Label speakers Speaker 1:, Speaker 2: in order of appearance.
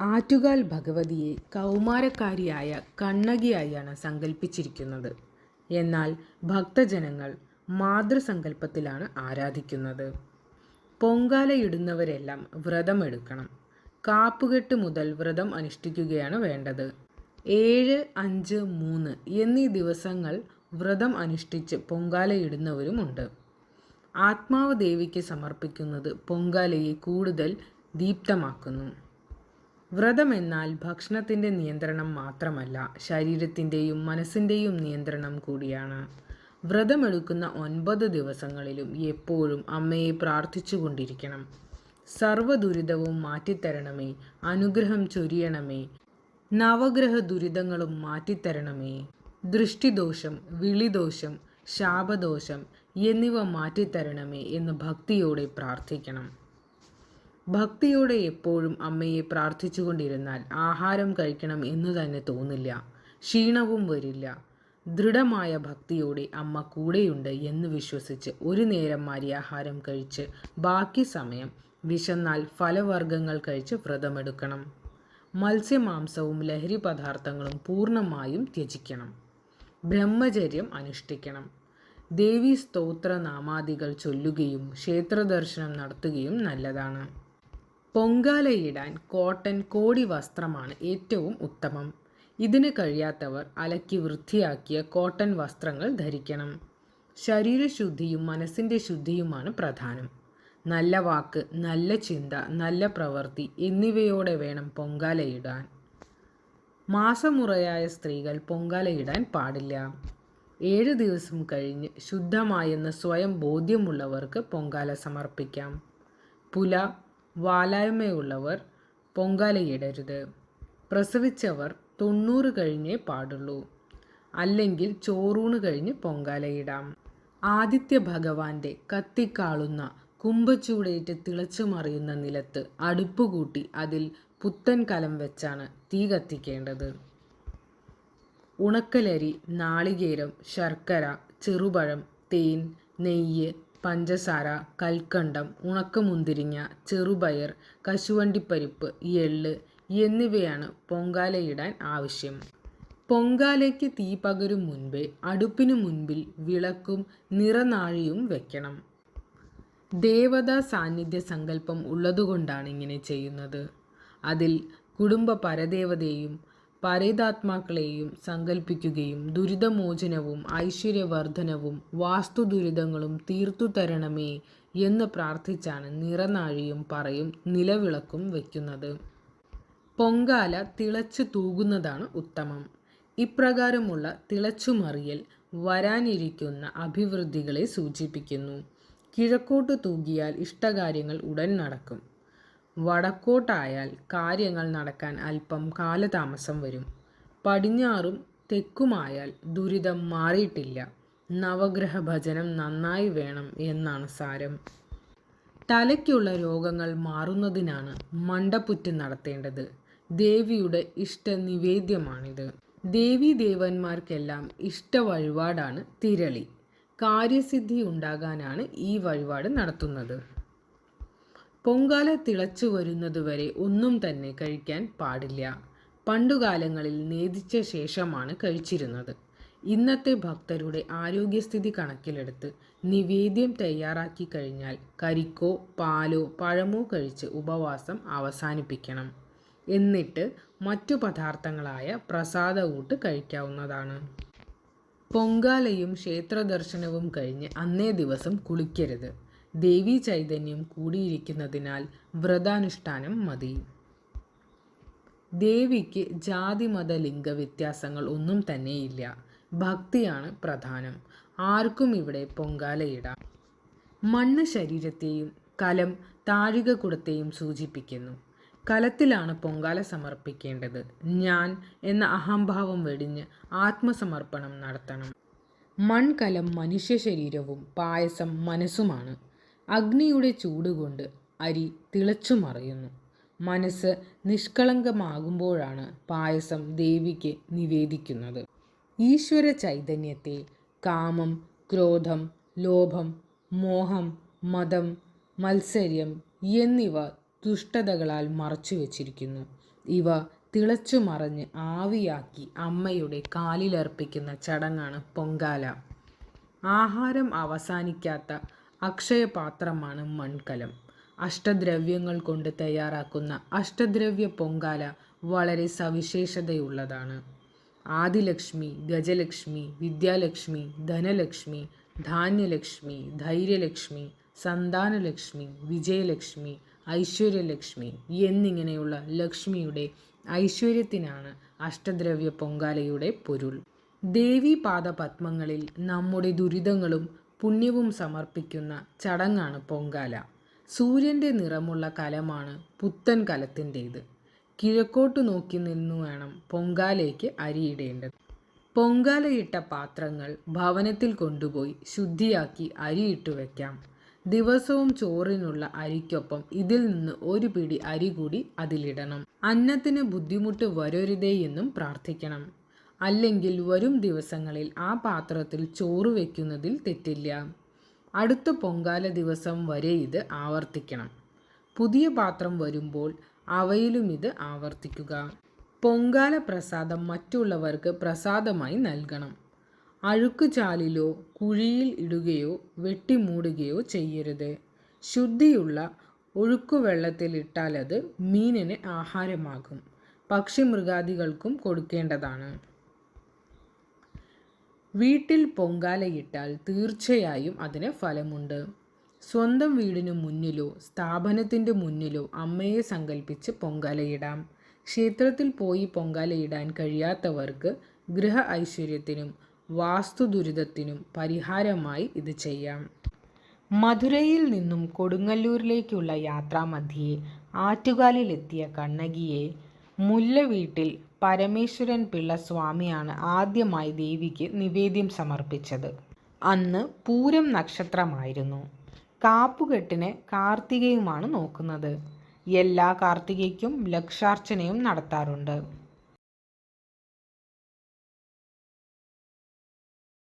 Speaker 1: ആറ്റുകാൽ ഭഗവതിയെ കൗമാരക്കാരിയായ കണ്ണകിയായാണ് സങ്കല്പിച്ചിരിക്കുന്നത്. എന്നാൽ ഭക്തജനങ്ങൾ മാതൃസങ്കല്പത്തിലാണ് ആരാധിക്കുന്നത്. പൊങ്കാലയിടുന്നവരെല്ലാം വ്രതമെടുക്കണം. കാപ്പുകെട്ട് മുതൽ വ്രതം അനുഷ്ഠിക്കുകയാണ് വേണ്ടത്. ഏഴ്, അഞ്ച്, മൂന്ന് എന്നീ ദിവസങ്ങൾ വ്രതം അനുഷ്ഠിച്ച് പൊങ്കാലയിടുന്നവരുമുണ്ട്. ആത്മാവ് ദേവിക്ക് സമർപ്പിക്കുന്നത് പൊങ്കാലയെ കൂടുതൽ ദീപ്തമാക്കുന്നു. വ്രതമെന്നാൽ ഭക്ഷണത്തിന്റെ നിയന്ത്രണം മാത്രമല്ല ശരീരത്തിന്റെയും മനസ്സിന്റെയും നിയന്ത്രണം കൂടിയാണ്. വ്രതമെടുക്കുന്ന ഒൻപത് ദിവസങ്ങളിലും എപ്പോഴും അമ്മയെ പ്രാർത്ഥിച്ചുകൊണ്ടിരിക്കണം. സർവദുരിതവും മാറ്റിത്തരണമേ, അനുഗ്രഹം ചൊരിയണമേ, നവഗ്രഹ ദുരിതങ്ങളും മാറ്റിത്തരണമേ, ദൃഷ്ടിദോഷം, വിളിദോഷം, ശാപദോഷം എന്നിവ മാറ്റിത്തരണമേ എന്ന് ഭക്തിയോടെ പ്രാർത്ഥിക്കണം. ഭക്തിയോടെ എപ്പോഴും അമ്മയെ പ്രാർത്ഥിച്ചുകൊണ്ടിരുന്നാൽ ആഹാരം കഴിക്കണം എന്നുതന്നെ തോന്നില്ല. ക്ഷീണവും വരില്ല. ദൃഢമായ ഭക്തിയോടെ അമ്മ കൂടെയുണ്ട് എന്ന് വിശ്വസിച്ച് ഒരു നേരം അരിയാഹാരം കഴിച്ച് ബാക്കി സമയം വിശന്നാൽ ഫലവർഗങ്ങൾ കഴിച്ച് വ്രതമെടുക്കണം. മത്സ്യമാംസവും ലഹരി പദാർത്ഥങ്ങളും പൂർണമായും ത്യജിക്കണം. ബ്രഹ്മചര്യം അനുഷ്ഠിക്കണം. ദേവി സ്തോത്ര നാമാദികൾ ചൊല്ലുകയും ക്ഷേത്രദർശനം നടത്തുകയും നല്ലതാണ്. പൊങ്കാലയിടാൻ കോട്ടൺ കോടി വസ്ത്രമാണ് ഏറ്റവും ഉത്തമം. ഇതിന് കഴിയാത്തവർ അലക്കി വൃത്തിയാക്കിയ കോട്ടൺ വസ്ത്രങ്ങൾ ധരിക്കണം. ശരീരശുദ്ധിയും മനസ്സിന്റെ ശുദ്ധിയുമാണ് പ്രധാനം. നല്ല വാക്ക്, നല്ല ചിന്ത, നല്ല പ്രവൃത്തി എന്നിവയോടെ വേണം പൊങ്കാലയിടാൻ. മാസമുറയായ സ്ത്രീകൾ പൊങ്കാലയിടാൻ പാടില്ല. ഏഴ് ദിവസം കഴിഞ്ഞ് ശുദ്ധമായെന്ന് സ്വയം ബോധ്യമുള്ളവർക്ക് പൊങ്കാല സമർപ്പിക്കാം. പുല, വാലായ്മയുള്ളവർ പൊങ്കാലയിടരുത്. പ്രസവിച്ചവർ തൊണ്ണൂറ് കഴിഞ്ഞേ പാടുള്ളൂ. അല്ലെങ്കിൽ ചോറൂണ് കഴിഞ്ഞ് പൊങ്കാലയിടാം. ആദിത്യ ഭഗവാന്റെ കത്തിക്കാളുന്ന കുംഭച്ചൂടേറ്റ് തിളച്ചുമറിയുന്ന നിലത്ത് അടുപ്പുകൂട്ടി അതിൽ പുത്തൻ കലം വെച്ചാണ് തീ കത്തിക്കേണ്ടത്. ഉണക്കലരി, നാളികേരം, ശർക്കര, ചെറുപഴം, തേൻ, നെയ്യ്, പഞ്ചസാര, കൽക്കണ്ടം, ഉണക്കമുന്തിരിങ്ങ, ചെറുപയർ, കശുവണ്ടിപ്പരിപ്പ്, എള്ള് എന്നിവയാണ് പൊങ്കാലയിടാൻ ആവശ്യം. പൊങ്കാലയ്ക്ക് തീ പകരും മുൻപേ അടുപ്പിനു മുൻപിൽ വിളക്കും നിറനാഴിയും വെക്കണം. ദേവതാ സാന്നിധ്യ സങ്കല്പം ഉള്ളതുകൊണ്ടാണ് ഇങ്ങനെ ചെയ്യുന്നത്. അതിൽ കുടുംബപരദേവതയെയും പരേതാത്മാക്കളെയും സങ്കല്പിക്കുകയും ദുരിതമോചനവും ഐശ്വര്യവർദ്ധനവും വാസ്തു ദുരിതങ്ങളും തീർത്തു തരണമേ എന്ന് പ്രാർത്ഥിച്ചാണ് നിറനാഴിയും പറയും നിലവിളക്കും വയ്ക്കുന്നത് പൊങ്കാല തിളച്ചു തൂകുന്നതാണ് ഉത്തമം. ഇപ്രകാരമുള്ള തിളച്ചുമറിയൽ വരാനിരിക്കുന്ന അഭിവൃദ്ധികളെ സൂചിപ്പിക്കുന്നു. കിഴക്കോട്ട് തൂകിയാൽ ഇഷ്ടകാര്യങ്ങൾ ഉടൻ നടക്കും. വടക്കോട്ടായാൽ കാര്യങ്ങൾ നടക്കാൻ അല്പം കാലതാമസം വരും. പടിഞ്ഞാറും തെക്കുമായാൽ ദുരിതം മാറിയിട്ടില്ല. നവഗ്രഹ ഭജനം നന്നായി വേണം എന്നാണ് സാരം. തലയ്ക്കുള്ള രോഗങ്ങൾ മാറുന്നതിനാണ് മണ്ടപ്പുറ്റ് നടത്തേണ്ടത്. ദേവിയുടെ ഇഷ്ടനിവേദ്യമാണിത്. ഇഷ്ട വഴിപാടാണ് തിരളി. കാര്യസിദ്ധി ഉണ്ടാകാനാണ് ഈ വഴിപാട് നടത്തുന്നത്. പൊങ്കാല തിളച്ചു വരുന്നതുവരെ ഒന്നും തന്നെ കഴിക്കാൻ പാടില്ല. പണ്ടുകാലങ്ങളിൽ നേദിച്ച ശേഷമാണ് കഴിച്ചിരുന്നത്. ഇന്നത്തെ ഭക്തരുടെ ആരോഗ്യസ്ഥിതി കണക്കിലെടുത്ത് നിവേദ്യം തയ്യാറാക്കി കഴിഞ്ഞാൽ കരിക്കോ പാലോ പഴമോ കഴിച്ച് ഉപവാസം അവസാനിപ്പിക്കണം. എന്നിട്ട് മറ്റു പദാർത്ഥങ്ങളായ പ്രസാദ ഊട്ട് കഴിക്കാവുന്നതാണ്. പൊങ്കാലയും ക്ഷേത്രദർശനവും കഴിഞ്ഞ് അന്നേ ദിവസം കുളിക്കരുത്. ദേവീചൈതന്യം കൂടിയിരിക്കുന്നതിനാൽ വ്രതാനുഷ്ഠാനം മതി. ദേവിക്ക് ജാതി-മത ലിംഗ വ്യത്യാസങ്ങൾ ഒന്നും തന്നെയില്ല. ഭക്തിയാണ് പ്രധാനം. ആർക്കും ഇവിടെ പൊങ്കാലയിടാം. മണ്ണ് ശരീരത്തെയും കലം താഴികക്കുടത്തെയും സൂചിപ്പിക്കുന്നു. കലത്തിലാണ് പൊങ്കാല സമർപ്പിക്കേണ്ടത്. ഞാൻ എന്ന അഹംഭാവം വെടിഞ്ഞ് ആത്മസമർപ്പണം നടത്തണം. മൺകലം മനുഷ്യ ശരീരവും പായസം മനസ്സുമാണ്. അഗ്നിയുടെ ചൂടുകൊണ്ട് അരി തിളച്ചു മറയുന്നു. മനസ്സ് നിഷ്കളങ്കമാകുമ്പോഴാണ് പായസം ദേവിക്ക് നിവേദിക്കുന്നത്. ഈശ്വര ചൈതന്യത്തെ കാമം, ക്രോധം, ലോഭം, മോഹം, മതം മത്സര്യം എന്നിവ ദുഷ്ടതകളാൽ മറച്ചു വച്ചിരിക്കുന്നു. ഇവ തിളച്ചു മറഞ്ഞ് ആവിയാക്കി അമ്മയുടെ കാലിലർപ്പിക്കുന്ന ചടങ്ങാണ് പൊങ്കാല. ആഹാരം അവസാനിക്കാത്ത അക്ഷയപാത്രമാണ് മൺകലം. അഷ്ടദ്രവ്യങ്ങൾ കൊണ്ട് തയ്യാറാക്കുന്ന അഷ്ടദ്രവ്യ പൊങ്കാല വളരെ സവിശേഷതയുള്ളതാണ്. ആദിലക്ഷ്മി ഗജലക്ഷ്മി വിദ്യാലക്ഷ്മി ധനലക്ഷ്മി ധാന്യലക്ഷ്മി ധൈര്യലക്ഷ്മി സന്താനലക്ഷ്മി വിജയലക്ഷ്മി ഐശ്വര്യലക്ഷ്മി എന്നിങ്ങനെയുള്ള ലക്ഷ്മിയുടെ ഐശ്വര്യത്തിനാണ് അഷ്ടദ്രവ്യ പൊങ്കാലയുടെ പൊരുൾ. ദേവീപാദ പത്മങ്ങളിൽ നമ്മുടെ ദുരിതങ്ങളും പുണ്യവും സമർപ്പിക്കുന്ന ചടങ്ങാണ് പൊങ്കാല. സൂര്യന്റെ നിറമുള്ള കലമാണ് പുത്തൻ കലത്തിന്റേത്. കിഴക്കോട്ട് നോക്കി നിന്നു വേണം പൊങ്കാലയ്ക്ക് അരിയിടേണ്ടത്. പൊങ്കാലയിട്ട പാത്രങ്ങൾ ഭവനത്തിൽ കൊണ്ടുപോയി ശുദ്ധിയാക്കി അരിയിട്ടു വയ്ക്കാം ദിവസവും ചോറിനുള്ള അരിക്കൊപ്പം ഇതിൽ നിന്ന് ഒരു പിടി അരി കൂടി അതിലിടണം. അന്നത്തിന് ബുദ്ധിമുട്ട് വരരുതേ എന്നും പ്രാർത്ഥിക്കണം. അല്ലെങ്കിൽ വരും ദിവസങ്ങളിൽ ആ പാത്രത്തിൽ ചോറ് വയ്ക്കുന്നതിൽ തെറ്റില്ല. അടുത്ത പൊങ്കാല ദിവസം വരെ ഇത് ആവർത്തിക്കണം. പുതിയ പാത്രം വരുമ്പോൾ അവയിലും ഇത് ആവർത്തിക്കുക. പൊങ്കാല പ്രസാദം മറ്റുള്ളവർക്ക് പ്രസാദമായി നൽകണം. അഴുക്കുചാലിലോ കുഴിയിൽ ഇടുകയോ വെട്ടിമൂടുകയോ ചെയ്യരുത്. ശുദ്ധിയുള്ള ഒഴുക്കുവെള്ളത്തിലിട്ടാൽ അത് മീനിന് ആഹാരമാകും. പക്ഷിമൃഗാദികൾക്കും കൊടുക്കേണ്ടതാണ്. വീട്ടിൽ പൊങ്കാലയിട്ടാൽ തീർച്ചയായും അതിന് ഫലമുണ്ട്. സ്വന്തം വീടിനു മുന്നിലോ സ്ഥാപനത്തിന്റെ മുന്നിലോ അമ്മയെ സങ്കല്പിച്ച് പൊങ്കാലയിടാം. ക്ഷേത്രത്തിൽ പോയി പൊങ്കാലയിടാൻ കഴിയാത്തവർക്ക് ഗൃഹ ഐശ്വര്യത്തിനും വാസ്തു ദുരിതത്തിനും പരിഹാരമായി ഇത് ചെയ്യാം. മധുരയിൽ നിന്നും കൊടുങ്ങല്ലൂരിലേക്കുള്ള യാത്രാമധ്യേ ആറ്റുകാലിലെത്തിയ കണ്ണകിയെ മുല്ല വീട്ടിൽ പരമേശ്വരൻ പിള്ള സ്വാമിയാണ് ആദ്യമായി ദേവിക്ക് നിവേദ്യം സമർപ്പിച്ചത്. അന്ന് പൂരം നക്ഷത്രമായിരുന്നു. കാപ്പുകെട്ടിന് കാർത്തികയുമാണ് നോക്കുന്നത്. എല്ലാ കാർത്തികയ്ക്കും ലക്ഷാർച്ചനയും നടത്താറുണ്ട്.